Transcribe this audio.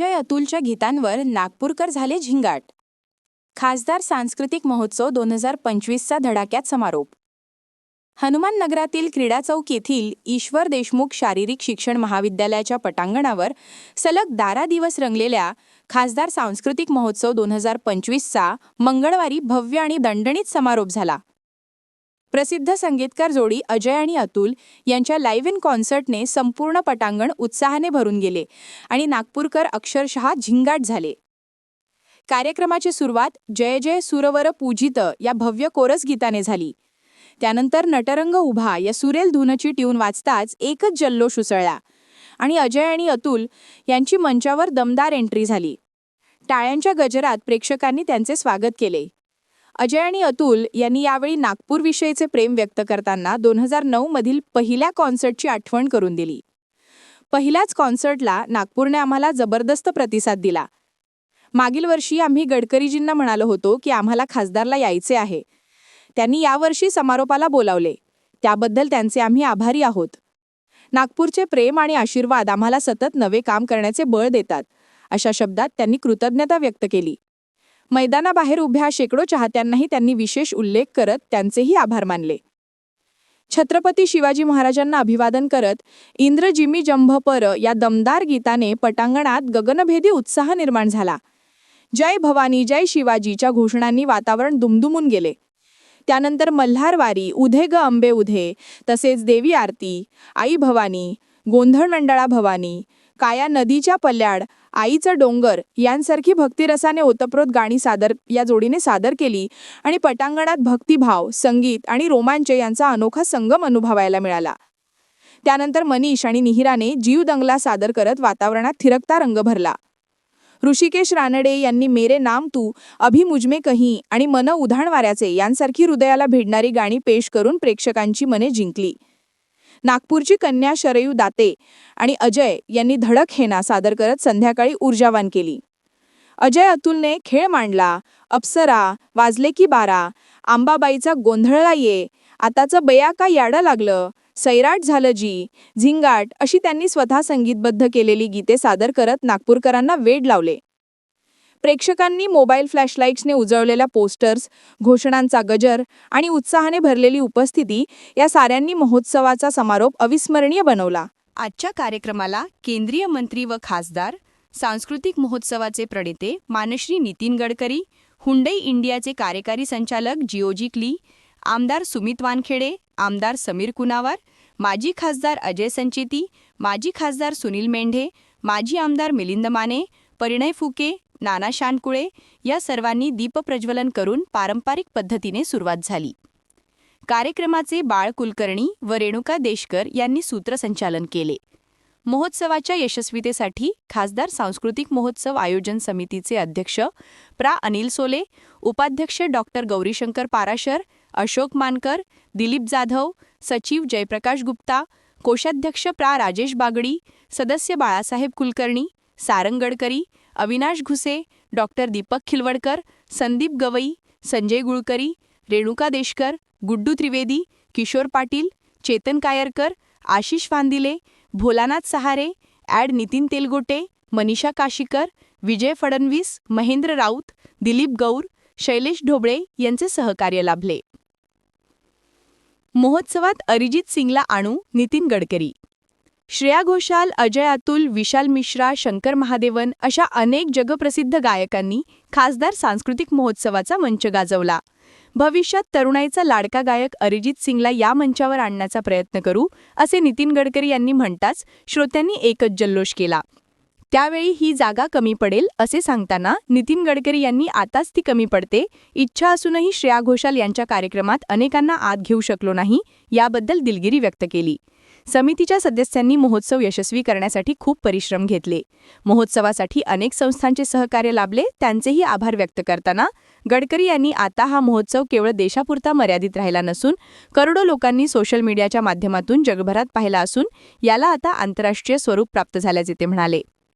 अजय अतुलच्या गीतांवर नागपूरकर झाले झिंगाट. खासदार सांस्कृतिक महोत्सव दोन हजार पंचवीसचा धडाक्यात समारोप. हनुमान नगरातील क्रीडा चौक येथील ईश्वर देशमुख शारीरिक शिक्षण महाविद्यालयाच्या पटांगणावर सलग दारा दिवस रंगलेल्या खासदार सांस्कृतिक महोत्सव दोन हजार पंचवीसचा मंगळवारी भव्य आणि दणदणीत समारोप झाला. प्रसिद्ध संगीतकार जोडी अजय आणि अतुल यांच्या लाईव्ह इन कॉन्सर्टने संपूर्ण पटांगण उत्साहाने भरून गेले आणि नागपूरकर अक्षरशः झिंगाट झाले. कार्यक्रमाची सुरुवात जय जय सुरवर पूजित या भव्य कोरस गीताने झाली. त्यानंतर नटरंग उभा या सुरेल धुनची ट्यून वाचताच एकच जल्लोष उसळला आणि अजय आणि अतुल यांची मंचावर दमदार एंट्री झाली. टाळ्यांच्या गजरात प्रेक्षकांनी त्यांचे स्वागत केले. अजय आणि अतुल यांनी यावेळी नागपूरविषयीचे प्रेम व्यक्त करताना दोन हजार नऊमधील पहिल्या कॉन्सर्टची आठवण करून दिली. पहिल्याच कॉन्सर्टला नागपूरने आम्हाला जबरदस्त प्रतिसाद दिला. मागील वर्षी आम्ही गडकरीजींना म्हणालो होतो की आम्हाला खासदारला यायचे आहे. त्यांनी यावर्षी समारोपाला बोलावले. त्याबद्दल त्यांचे आम्ही आभारी आहोत. नागपूरचे प्रेम आणि आशीर्वाद आम्हाला सतत नवे काम करण्याचे बळ देतात अशा शब्दात त्यांनी कृतज्ञता व्यक्त केली. मैदानाबाहेर उभ्या शेकडो चाहत्यांनाही त्यांनी विशेष उल्लेख करत त्यांचेही आभार मानले. छत्रपती शिवाजी महाराजांना अभिवादन करत इंद्रजिमी जंभ पर या दमदार गीताने पटांगणात गगनभेदी उत्साह निर्माण झाला. जय भवानी जय शिवाजीच्या घोषणांनी वातावरण दुमदुमून गेले. त्यानंतर मल्हारवारी उधे ग अंबे उधे तसेच देवी आरती आई भवानी गोंधळ मंडळा भवानी काया नदीच्या पल्याड आईचं डोंगर यांसारखी भक्तिरसाने ओतप्रोत गाणी सादर या जोडीने सादर केली. आणि पटांगणात भक्तिभाव संगीत आणि रोमांच यांचा अनोखा संगम अनुभवायला मिळाला. त्यानंतर मनीष आणि निहिराने जीव दंगला सादर करत वातावरणात थिरकता रंग भरला. ऋषिकेश रानडे यांनी मेरे नाम तू अभि मुजमे कही आणि मन उधाण वाऱ्याचे यांसारखी हृदयाला भिडणारी गाणी पेश करून प्रेक्षकांची मने जिंकली. नागपूरची कन्या शरयू दाते आणि अजय यांनी धडक हेना सादर करत संध्याकाळी ऊर्जावान केली. अजय अतुलने खेळ मांडला अप्सरा वाजले की बारा आंबाबाईचा गोंधळला ये आताचं बया का याडं लागलं सैराट झालं जी झिंगाट अशी त्यांनी स्वतः संगीतबद्ध केलेली गीते सादर करत नागपूरकरांना वेड लावले. प्रेक्षकांनी मोबाईल फ्लॅशलाईट्सने उजळलेल्या पोस्टर्स घोषणांचा गजर आणि उत्साहाने भरलेली उपस्थिती या साऱ्यांनी महोत्सवाचा समारोप अविस्मरणीय बनवला. आजच्या कार्यक्रमाला केंद्रीय मंत्री व खासदार सांस्कृतिक महोत्सवाचे प्रणेते मानश्री नितीन गडकरी हुंडई इंडियाचे कार्यकारी संचालक जिओजी क्ली आमदार सुमित वानखेडे आमदार समीर कुनावार माजी खासदार अजय संचेती माजी खासदार सुनील मेंढे माजी आमदार मिलिंद माने परिणय फुके नाना शानकुळे या सर्वांनी दीपप्रज्वलन करून पारंपरिक पद्धतीने सुरुवात झाली. कार्यक्रमाचे बाळ कुलकर्णी व रेणुका देशकर यांनी सूत्रसंचालन केले. महोत्सवाच्या यशस्वीतेसाठी खासदार सांस्कृतिक महोत्सव आयोजन समितीचे अध्यक्ष प्रा. अनिल सोले उपाध्यक्ष डॉक्टर गौरीशंकर पाराशर अशोक मानकर दिलीप जाधव सचिव जयप्रकाश गुप्ता कोषाध्यक्ष प्रा. राजेश बागडी सदस्य बाळासाहेब कुलकर्णी सारंग गडकरी अविनाश घुसे डॉक्टर दीपक खिलवडकर संदीप गवई संजय गुळकरी रेणुका देशकर गुड्डू त्रिवेदी किशोर पाटील चेतन कायरकर आशिष वांदिले भोलानाथ सहारे ॲड नितीन तेलगोटे मनीषा काशीकर विजय फडणवीस महेंद्र राऊत दिलीप गौर शैलेश ढोबळे यांचे सहकार्य लाभले. महोत्सवात अरिजित सिंगला आणू नितीन गडकरी. श्रेया घोषाल अजय अतुल विशाल मिश्रा शंकर महादेवन अशा अनेक जगप्रसिद्ध गायकांनी खासदार सांस्कृतिक महोत्सवाचा मंच गाजवला. भविष्यात तरुणाईचा लाडका गायक अरिजित सिंगला या मंचावर आणण्याचा प्रयत्न करू असे नितीन गडकरी यांनी म्हणताच श्रोत्यांनी एकच जल्लोष केला. त्यावेळी ही जागा कमी पडेल असे सांगताना नितीन गडकरी यांनी आताच ती कमी पडते इच्छा असूनही श्रेया घोषाल यांच्या कार्यक्रमात अनेकांना आत घेऊ शकलो नाही याबद्दल दिलगिरी व्यक्त केली. समितीच्या सदस्यांनी महोत्सव यशस्वी करण्यासाठी खूप परिश्रम घेतले. महोत्सवासाठी अनेक संस्थांचे सहकार्य लाभले त्यांचेही आभार व्यक्त करताना गडकरी यांनी आता हा महोत्सव केवळ देशापुरता मर्यादित राहिला नसून करोडो लोकांनी सोशल मीडियाच्या माध्यमातून जगभरात पाहिला असून याला आता आंतरराष्ट्रीय स्वरूप प्राप्त झाल्याचे ते म्हणाले.